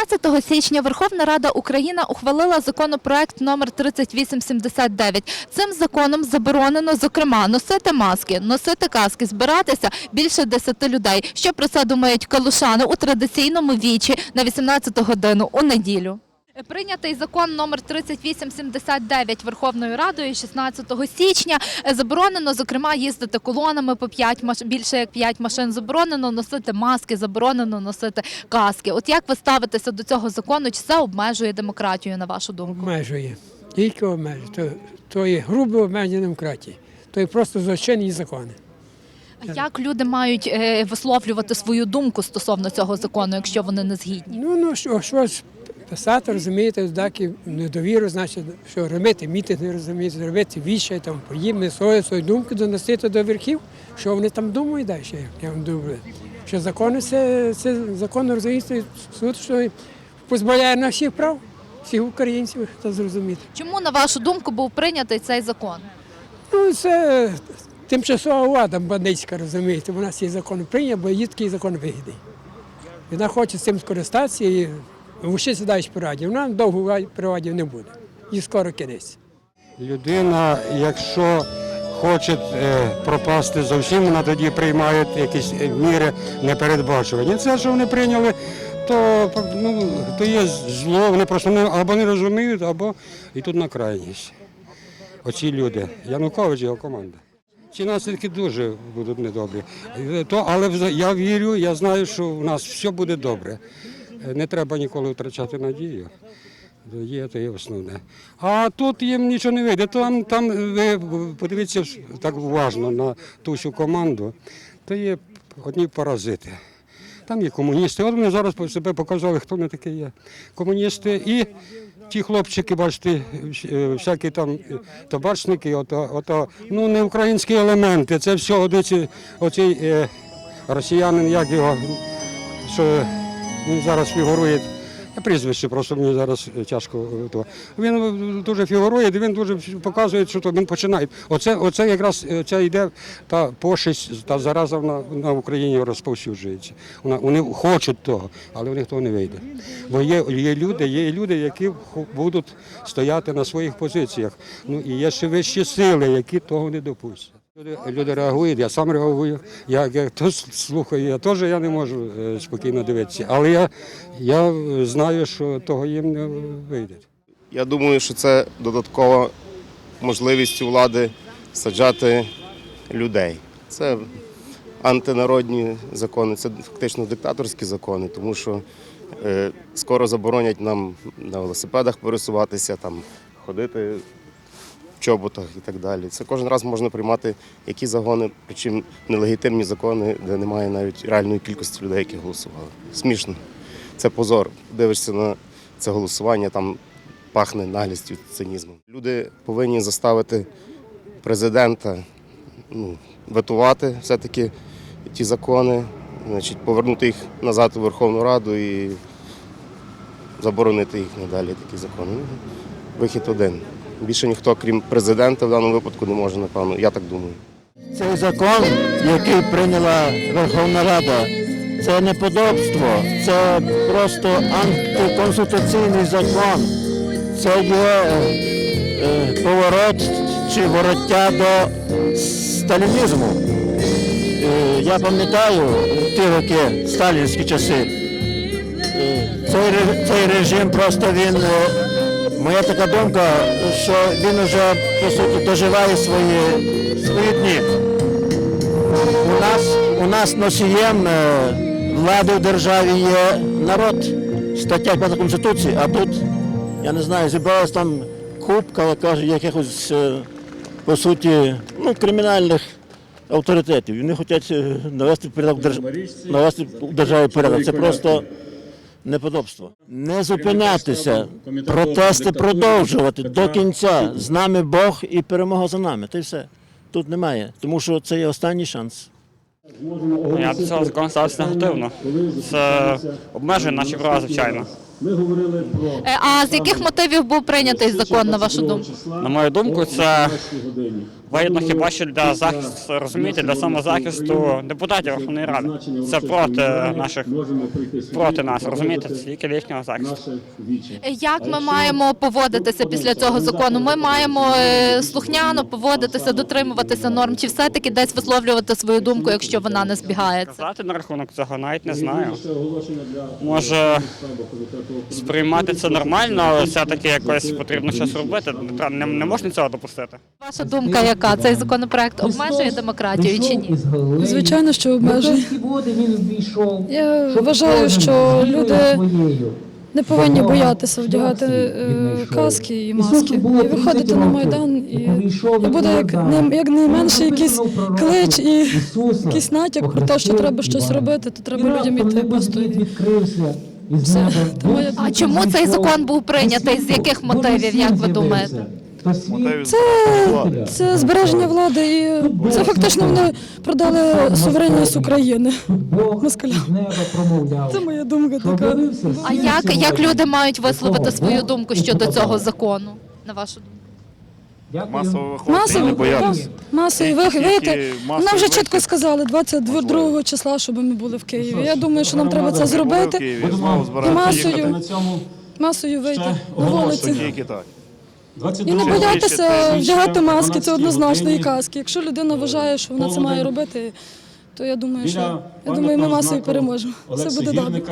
16 січня Верховна Рада України ухвалила законопроект номер 3879. Цим законом заборонено, зокрема, носити маски, носити каски, збиратися більше 10 людей. Що про це думають калушани у традиційному вічі на 18 годину у неділю? Прийнятий закон номер 3879 Верховною Радою 16 січня заборонено, зокрема, їздити колонами по 5 маш... більше як 5 машин. Заборонено носити маски, заборонено носити каски. От як ви ставитеся до цього закону? Чи це обмежує демократію на вашу думку? Обмежує. Тільки обмежує. То, то є грубе обмеження демократії. То є просто злочинні закони. А Як люди мають е, висловлювати свою думку стосовно цього закону, якщо вони не згідні? Ну, ну що, щось писати, розумієте, здаки недовіру, значить, що робити мітинги, розумієте, робити віща і тому подібне, свою, свою думку доносити до верхів, що вони там думають далі, як я вам думаю. Що закони це, це закон розумієте, суд, що позбавляє на всіх прав, всіх українців, це зрозуміти. Чому на вашу думку був прийнятий цей закон? Ну, це тимчасова влада бандитська, розумієте. Вона цей закон прийняв, бо їй такий закон вигідний. Вона хоче цим скористатися і далі по раді. Вона довго при не буде. І скоро кінець. Людина, якщо хоче е, пропасти зовсім, вона тоді приймає якісь е, міри непередбачування. Це, що вони прийняли, то, ну, то є зло, вони просто не, або не розуміють, або йдуть на крайність. Оці люди, Янукович і його команда. Ці наслідки дуже будуть недобрі. Е, То, але я вірю, я знаю, що у нас все буде добре. Е, Не треба ніколи втрачати надію. Є, то є основне. А тут їм нічого не вийде. Там, там ви подивіться так уважно на ту всю команду, то є одні паразити. Там є комуністи. От вони зараз себе показали, хто вони такі є. Комуністи і ті хлопчики, бачите, е, всякі там е, табачники, ото, ото, ну не українські елементи. Це все одиці, оцей е, росіянин, як його, що він зараз фігурує. Прізвище просто мені зараз е, тяжко. е, то. Він е, дуже фігурує, він дуже показує, що то він починає. Оце, оце якраз ця йде та пошесть, та зараза на, на Україні розповсюджується. Вона, вони хочуть того, але у них того не вийде. Бо є, є люди, є люди, які будуть стояти на своїх позиціях. Ну і є ще вищі сили, які того не допустять. Люди, люди реагують, я сам реагую. Я, я то слухаю, я теж я не можу е, спокійно дивитися. Але я, я знаю, що того їм не вийде. Я думаю, що це додаткова можливість у влади саджати людей. Це антинародні закони, це фактично диктаторські закони, тому що е, скоро заборонять нам на велосипедах пересуватися, там, ходити в чоботах і так далі. Це кожен раз можна приймати які загони, причому нелегітимні закони, де немає навіть реальної кількості людей, які голосували. Смішно. Це позор. Дивишся на це голосування, там пахне наглістю, цинізмом. Люди повинні заставити президента ну, ветувати все-таки ті закони, значить, повернути їх назад у Верховну Раду і заборонити їх надалі, такі закони. Ну, Вихід один. Більше ніхто, крім президента, в даному випадку не може, напевно, я так думаю. Цей закон, який прийняла Верховна Рада, це неподобство, це просто антиконституційний закон. Це є е, поворот чи вороття до сталінізму. Е, я пам'ятаю ті роки, сталінські часи. Е, цей, цей режим просто він. Моя така думка, що він вже по суті доживає свої, свої дні. У нас, у нас носієм е, влади в державі є народ, стаття 5 Конституції, а тут, я не знаю, зібралась там купка, я кажу, якихось, е, по суті, ну, кримінальних авторитетів. Вони хочуть е, навести порядок навести в державі порядок. Це просто неподобство. Не зупинятися, протести продовжувати до кінця. З нами Бог і перемога за нами. Та й все. Тут немає, тому що це є останній шанс. Я до цього закону ставився негативно. Це обмежує наші права, звичайно. Ми говорили про Е, А з яких мотивів був прийнятий закон, на вашу думку? На мою думку, це вигідно хіба що для захисту, розумієте, для самозахисту депутатів Верховної Ради. Це проти наших, проти нас, розумієте, це тільки для їхнього захисту. Як ми маємо поводитися після цього закону? Ми маємо е, слухняно поводитися, дотримуватися норм, чи все-таки десь висловлювати свою думку, якщо вона не збігається? Сказати на рахунок цього навіть не знаю. Може сприймати це нормально, але все-таки якось потрібно щось робити. Не Не, не можна цього допустити. Ваша думка яка? Цей законопроект обмежує демократію чи ні? Звичайно, що обмежує. Я вважаю, що люди не повинні боятися вдягати е, каски і маски і виходити на майдан. І, і буде як не як найменше якийсь клич і якийсь натяк про те, що треба щось робити, то треба людям іти просто. Все. Тому А чому цей закон був прийнятий? З яких мотивів, як ви думаєте? Це, це збереження влади, і це фактично вони продали суверенність України Москаля. Це моя думка така. А як, як люди мають висловити свою думку щодо цього закону? На вашу думку? Масово виходити і не боятися. масово Тільки. Вийти. Нам вже чітко сказали 22 числа, щоб ми були в Києві. Я думаю, що нам треба це зробити. І масою, масою вийти на вулиці. І не боятися вдягати маски, це однозначно і каски. Якщо людина вважає, що вона це має робити, то я думаю, що я думаю, ми масою переможемо. Все буде добре.